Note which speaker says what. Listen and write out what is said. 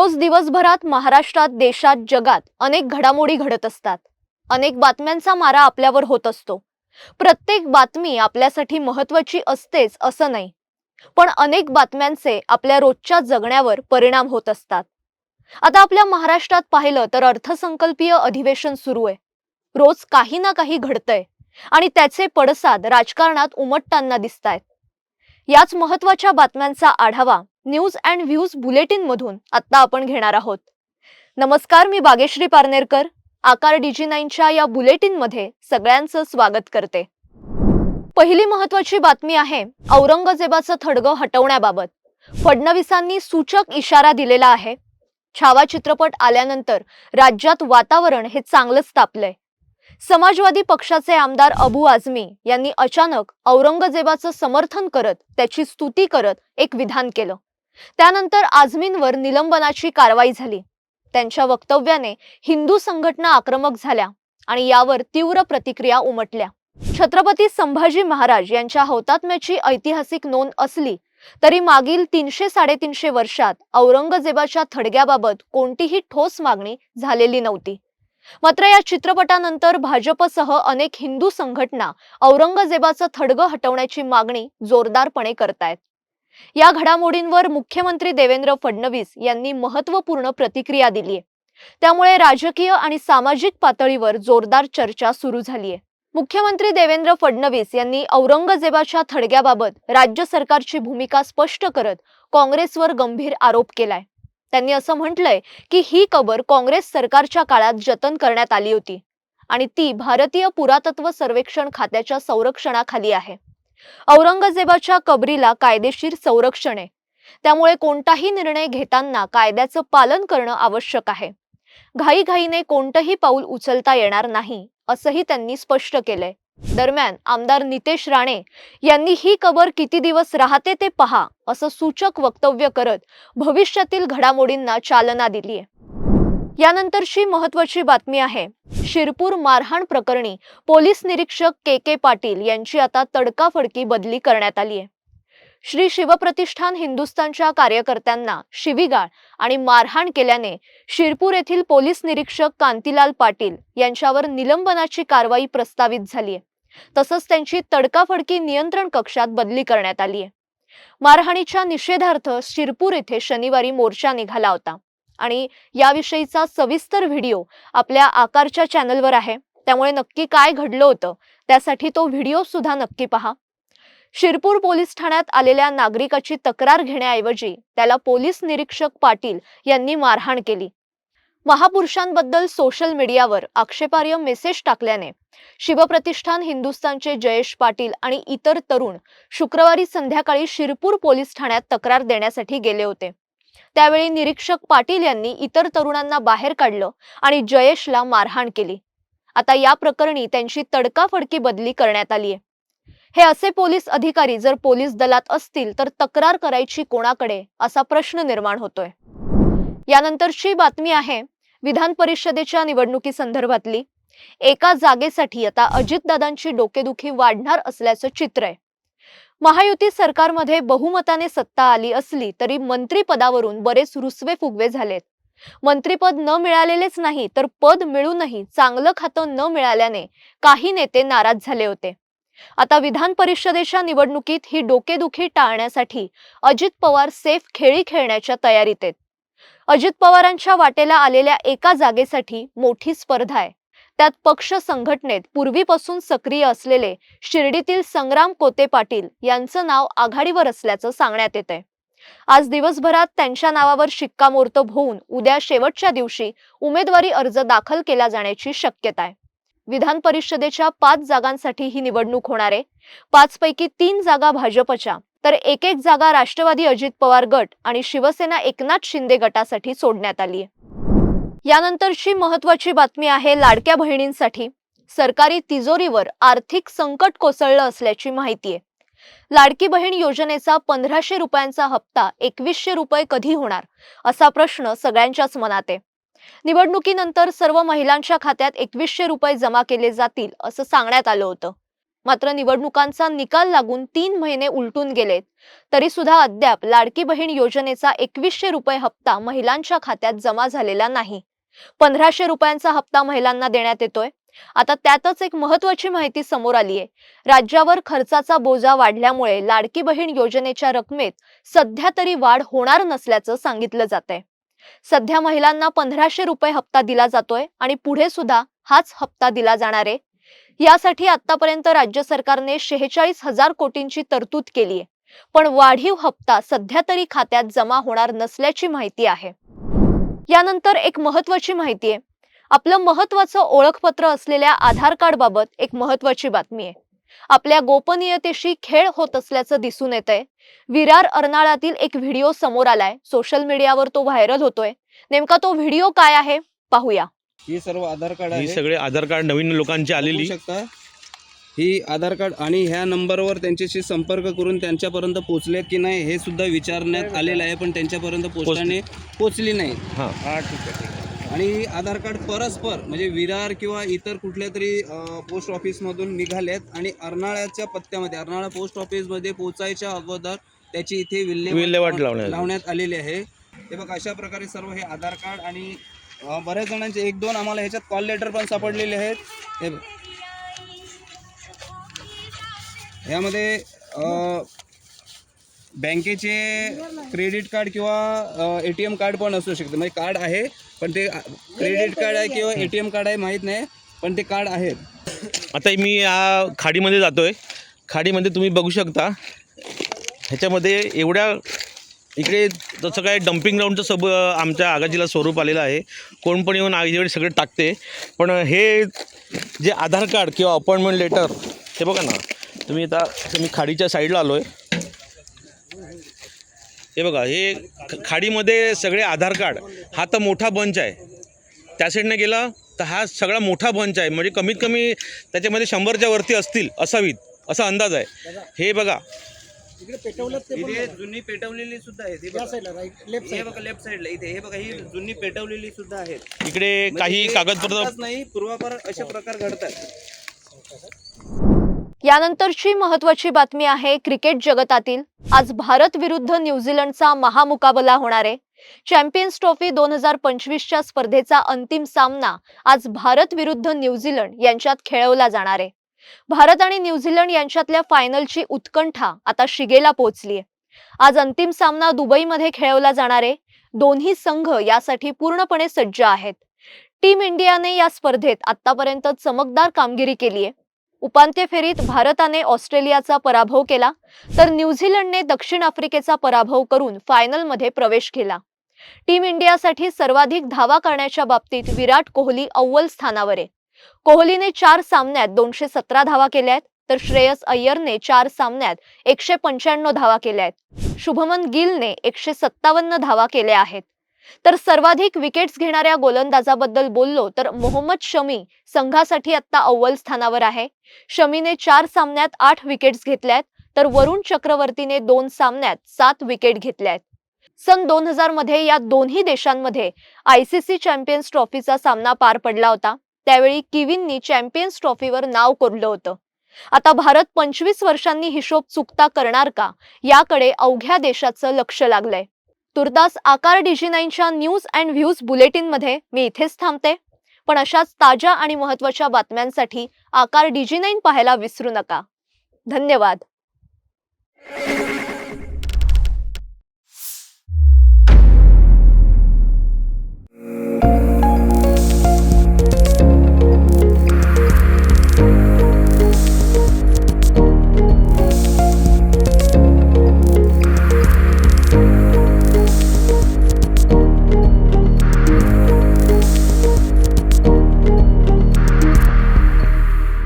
Speaker 1: रोज दिवसभरात महाराष्ट्रात देशात जगात अनेक घडामोडी घडत असतात. अनेक बातम्यांचा मारा आपल्यावर होत असतो. प्रत्येक बातमी आपल्यासाठी महत्वाची असतेच असं नाही. पण अनेक बातम्यांचे आपल्या रोजच्या जगण्यावर परिणाम होत असतात. आता आपल्या महाराष्ट्रात पाहिलं तर अर्थसंकल्पीय अधिवेशन सुरू आहे. रोज काही ना काही घडतंय आणि त्याचे पडसाद राजकारणात उमटताना दिसत आहेत याच महत्त्वाच्या बातम्यांचा आढावा न्यूज अँड व्ह्यूज बुलेटिन मधून आता आपण घेणार आहोत. नमस्कार मी बागेश्री पारनेरकर. आकार डीजी नाईनच्या या बुलेटिनमध्ये सगळ्यांचं स्वागत करते. पहिली महत्वाची बातमी आहे औरंगजेबाचं थडगं हटवण्याबाबत. फडणवीसांनी सूचक इशारा दिलेला आहे. छावा चित्रपट आल्यानंतर राज्यात वातावरण हे चांगलंच तापलंय. समाजवादी पक्षाचे आमदार अबू आझमी यांनी अचानक औरंगजेबाचं समर्थन करत त्याची स्तुती करत एक विधान केलं. त्यानंतर आझमींवर निलंबनाची कारवाई झाली. त्यांच्या वक्तव्याने हिंदू संघटना आक्रमक झाल्या आणि यावर तीव्र प्रतिक्रिया उमटल्या. छत्रपती संभाजी महाराज यांच्या हौतात्म्याची ऐतिहासिक नोंद असली तरी मागील तीनशे साडेतीनशे वर्षात औरंगजेबाच्या थडग्याबाबत कोणतीही ठोस मागणी झालेली नव्हती. मात्र या चित्रपटानंतर भाजपसह अनेक हिंदू संघटना औरंगजेबाचं थडगं हटवण्याची मागणी जोरदारपणे करतायत. या घडामोडींवर मुख्यमंत्री देवेंद्र फडणवीस यांनी महत्त्वपूर्ण प्रतिक्रिया दिली त्यामुळे राजकीय आणि सामाजिक पातळीवर जोरदार चर्चा सुरू झालीय. मुख्यमंत्री देवेंद्र फडणवीस यांनी औरंगजेबाच्या थडग्याबाबत राज्य सरकारची भूमिका स्पष्ट करत काँग्रेसवर गंभीर आरोप केलाय. त्यांनी असं म्हटलंय की ही कबर काँग्रेस सरकारच्या काळात जतन करण्यात आली होती आणि ती भारतीय पुरातत्व सर्वेक्षण खात्याच्या संरक्षणाखाली आहे. औरंगजेबाच्या कबरीला कायदेशीर संरक्षण. आहे त्यामुळे कोणताही निर्णय घेताना कायद्याचं पालन करणं आवश्यक आहे. घाईघाईने कोणतंही पाऊल उचलता येणार नाही असंही त्यांनी स्पष्ट केलंय. दरम्यान आमदार नितेश राणे यांनी ही कबर किती दिवस राहते ते पहा असं सूचक वक्तव्य करत भविष्यातील घडामोडींना चालना दिली आहे यानंतरची महत्वाची बातमी आहे. शिरपूर मारहाण प्रकरणी पोलीस निरीक्षक के के पाटील यांची आता तडकाफडकी बदली करण्यात आली आहे. श्री शिवप्रतिष्ठान हिंदुस्थानच्या कार्यकर्त्यांना शिवीगाळ आणि मारहाण केल्याने शिरपूर येथील पोलीस निरीक्षक कांतीलाल पाटील यांच्यावर निलंबनाची कारवाई प्रस्तावित झाली आहे. तसंच त्यांची तडकाफडकी नियंत्रण कक्षात बदली करण्यात आली आहे. मारहाणीच्या निषेधार्थ शिरपूर येथे शनिवारी मोर्चा निघाला होता. आणि याविषयीचा सविस्तर व्हिडिओ आपल्या आकारच्या चॅनलवर आहे. त्यामुळे नक्की काय घडलं होतं त्यासाठी तो व्हिडिओ सुद्धा नक्की पहा. शिरपूर पोलीस ठाण्यात आलेल्या नागरिकाची तक्रार घेण्याऐवजी त्याला पोलीस निरीक्षक पाटील यांनी मारहाण केली. महापुरुषांबद्दल सोशल मीडियावर आक्षेपार्ह मेसेज टाकल्याने शिवप्रतिष्ठान हिंदुस्थानचे जयेश पाटील आणि इतर तरुण शुक्रवारी संध्याकाळी शिरपूर पोलीस ठाण्यात तक्रार देण्यासाठी गेले होते. त्यावेळी निरीक्षक पाटील यांनी इतर तरुणांना बाहेर काढलं आणि जयेशला मारहाण केली. आता या प्रकरणी त्यांची तडकाफडकी बदली करण्यात आली आहे हे असे पोलीस अधिकारी जर पोलीस दलात असतील तर तक्रार करायची कोणाकडे असा प्रश्न निर्माण होतोय. यानंतरची बातमी आहे विधान परिषदेच्या निवडणुकी संदर्भातली एका जागेसाठी आता अजितदादांची डोकेदुखी वाढणार असल्याचं चित्र आहे. महायुती सरकारमध्ये बहुमताने सत्ता आली असली तरी मंत्रीपदावरून बरेच रुसवे फुगवे झालेत. मंत्रीपद न मिळालेलेच नाही तर पद मिळूनही चांगलं खातं न मिळाल्याने काही नेते नाराज झाले होते. आता विधान परिषदेच्या निवडणुकीत ही डोकेदुखी टाळण्यासाठी अजित पवार सेफ खेळी खेळण्याच्या तयारीत आहेत. अजित पवारांच्या वाटेला आलेल्या एका जागेसाठी मोठी स्पर्धा आहे. त्यात पक्ष संघटनेत पूर्वीपासून सक्रिय असलेले शिर्डीतील संग्राम कोते पाटील यांचं नाव आघाडीवर असल्याचं सांगण्यात येत आहे आज दिवसभरात त्यांच्या नावावर शिक्कामोर्तब होऊन उद्या शेवटच्या दिवशी उमेदवारी अर्ज दाखल केला जाण्याची शक्यता आहे. विधान परिषदेच्या पाच जागांसाठी ही निवडणूक होणार आहे. पाच पैकी तीन जागा भाजपच्या तर एक एक जागा राष्ट्रवादी अजित पवार गट आणि शिवसेना एकनाथ शिंदे गटासाठी सोडण्यात आली आहे. यानंतरची महत्वाची बातमी आहे लाडक्या बहिणींसाठी. सरकारी तिजोरीवर आर्थिक संकट कोसळलं असल्याची माहिती आहे लाडकी बहीण योजनेचा पंधराशे रुपयांचा हप्ता एकवीसशे रुपये कधी होणार? असा प्रश्न सगळ्यांच्याच मनात आहे. निवडणुकीनंतर सर्व महिलांच्या खात्यात एकवीसशे रुपये जमा केले जातील असं सांगण्यात आलं होतं. मात्र निवडणुकांचा निकाल लागून तीन महिने उलटून गेलेत. तरी सुद्धा अद्याप लाडकी बहीण योजनेचा एकवीसशे रुपये हप्ता महिलांच्या खात्यात जमा झालेला नाही. पंधराशे रुपयांचा हप्ता महिलांना देण्यात येतोय. आता त्यातच एक महत्वाची माहिती समोर आली आहे. राज्यावर खर्चाचा बोजा वाढल्यामुळे लाडकी बहीण योजनेच्या रकमेत सध्या तरी वाढ होणार नसल्याचं सांगितलं जात आहे सध्या महिलांना पंधराशे रुपये हप्ता दिला जातोय आणि पुढे सुद्धा हाच हप्ता दिला जाणार आहे. यासाठी आतापर्यंत राज्य सरकारने शेहेचाळीस हजार कोटींची तरतूद केली आहे पण वाढीव हप्ता सध्या तरी खात्यात जमा होणार नसल्याची माहिती आहे. यानंतर एक महत्वाची माहिती आहे. आपलं महत्वाचं ओळखपत्र असलेल्या आधार कार्ड बाबत एक महत्वाची बातमी आहे. आपल्या गोपनीयतेशी खेळ होत असल्याचं दिसून येत आहे विरार अर्नाळातील एक व्हिडिओ समोर आलाय. सोशल मीडियावर तो व्हायरल होतोय. नेमका तो व्हिडिओ काय आहे? पाहूया.
Speaker 2: ही सर्व आधार कार्ड
Speaker 3: ही
Speaker 2: आहे
Speaker 3: सगळे आधार कार्ड नवीन लोकांची आलेली.
Speaker 2: शकता. ही आधार कार्ड आणि ह्या नंबरवर त्यांच्याशी संपर्क करून त्यांच्यापर्यंत पोहोचलेत की नाही हे सुद्धा विचारण्यात आलेलं आहे पण त्यांच्यापर्यंत पोचल्याने पोचली नाही.
Speaker 3: हां.
Speaker 2: आणि ही आधार कार्ड परस्पर म्हणजे विरार किंवा इतर कुठल्या तरी पोस्ट ऑफिसमधून निघालेत आणि अर्नाळ्याच्या पत्त्यामध्ये अर्नाळा पोस्ट ऑफिसमध्ये पोचायच्या अगोदर त्याची इथे
Speaker 3: विल्हेवाट
Speaker 2: विल्हेवाट
Speaker 3: लावण्यात आली.
Speaker 2: लावण्यात आलेली आहे. हे बघ अशा प्रकारे सर्व हे आधार कार्ड आणि बऱ्याच जणांचे एक दोन आम्हाला ह्याच्यात कॉल लेटर पण सापडलेले आहेत. हे बघ. यामध्ये बँकेचे क्रेडिट कार्ड किंवा ए टी एम कार्ड पण असू शकते. म्हणजे कार्ड आहे पण ते क्रेडिट कार्ड आहे किंवा ए टी एम कार्ड आहे माहीत नाही पण ते कार्ड आहेत.
Speaker 3: आता मी या खाडीमध्ये जातोय. खाडीमध्ये तुम्ही बघू शकता. ह्याच्यामध्ये एवढ्या इकडे जसं काय डम्पिंग ग्राउंडचं सब आमच्या आगाजीला स्वरूप आलेलं आहे. कोण पण येऊन आगीकडे सगळे टाकते. पण हे जे आधार कार्ड किंवा अपॉइंटमेंट लेटर हे बघा ना. तुम्ही आता मी खाडीच्या साईडला आलो आहे हे बघा हे खाडीमध्ये सगळे आधार कार्ड हा तर मोठा बंच आहे. त्या साईडने गेला तर हा सगळा मोठा बंच आहे. म्हणजे कमीत कमी त्याच्यामध्ये शंभरच्या वरती असतील असावीत असा अंदाज आहे. हे बघा.
Speaker 2: इथे जुनी पेटवलेली सुद्धा आहे हे बघा. हे बघा लेफ्ट साईडला इथे हे बघा ही जुनी पेटवलेली सुद्धा आहेत.
Speaker 3: इकडे काही
Speaker 2: म्हणजे
Speaker 3: कागदपत्र
Speaker 2: आताच नाही पूर्वापार असे प्रकार घडतात.
Speaker 1: यानंतरची महत्वाची बातमी आहे क्रिकेट जगतातील. आज भारत विरुद्ध न्यूझीलंडचा महामुकाबला होणार आहे. चॅम्पियन्स ट्रॉफी दोन हजार पंचवीसच्या स्पर्धेचा अंतिम सामना आज भारत विरुद्ध न्यूझीलंड यांच्यात खेळवला जाणार आहे. भारत आणि न्यूझीलंड यांच्यातल्या फायनलची उत्कंठा आता शिगेला पोहोचली आज अंतिम सामना दुबईमध्ये खेळवला जाणार आहे. दोन्ही संघ यासाठी पूर्णपणे सज्ज आहेत. टीम इंडियाने या स्पर्धेत आतापर्यंत चमकदार कामगिरी केली आहे. उपांत्य फेरीत भारताने ऑस्ट्रेलियाचा पराभव केला तर न्यूझीलंडने दक्षिण आफ्रिकेचा पराभव करून फायनलमध्ये प्रवेश केला. टीम इंडियासाठी सर्वाधिक धावा करण्याच्या बाबतीत विराट कोहली अव्वल स्थानावर आहे. कोहलीने चार सामन्यात दोनशे सतरा धावा केल्या आहेत तर श्रेयस अय्यरने चार सामन्यात एकशे पंच्याण्णव धावा केल्या आहेत. शुभमन गिलने एकशे सत्तावन्न धावा केल्या आहेत. तर सर्वाधिक विकेट्स घेणाऱ्या गोलंदाजाबद्दल बोललो तर मोहम्मद शमी संघासाठी आता अव्वल स्थानावर आहे. शमीने चार सामन्यात आठ विकेट्स घेतल्यात तर वरुण चक्रवर्तीने दोन सामन्यात सात विकेट घेतल्यात. सन दोन हजारमध्ये या दोन्ही देशांमध्ये आयसीसी चॅम्पियन्स ट्रॉफीचा सामना पार पडला होता. त्यावेळी किविननी चॅम्पियन्स ट्रॉफीवर नाव कोरलं होतं. आता भारत पंचवीस वर्षांनी हिशोब चुकता करणार का? याकडे अवघ्या देशाचं लक्ष लागलंय. तुर्तास आकार डीजी नाईनच्या न्यूज अँड व्ह्यूज बुलेटिनमध्ये मी इथेच थांबते. पण अशाच ताज्या आणि महत्त्वाच्या बातम्यांसाठी आकार डीजी नाईन पाहायला विसरू नका. धन्यवाद.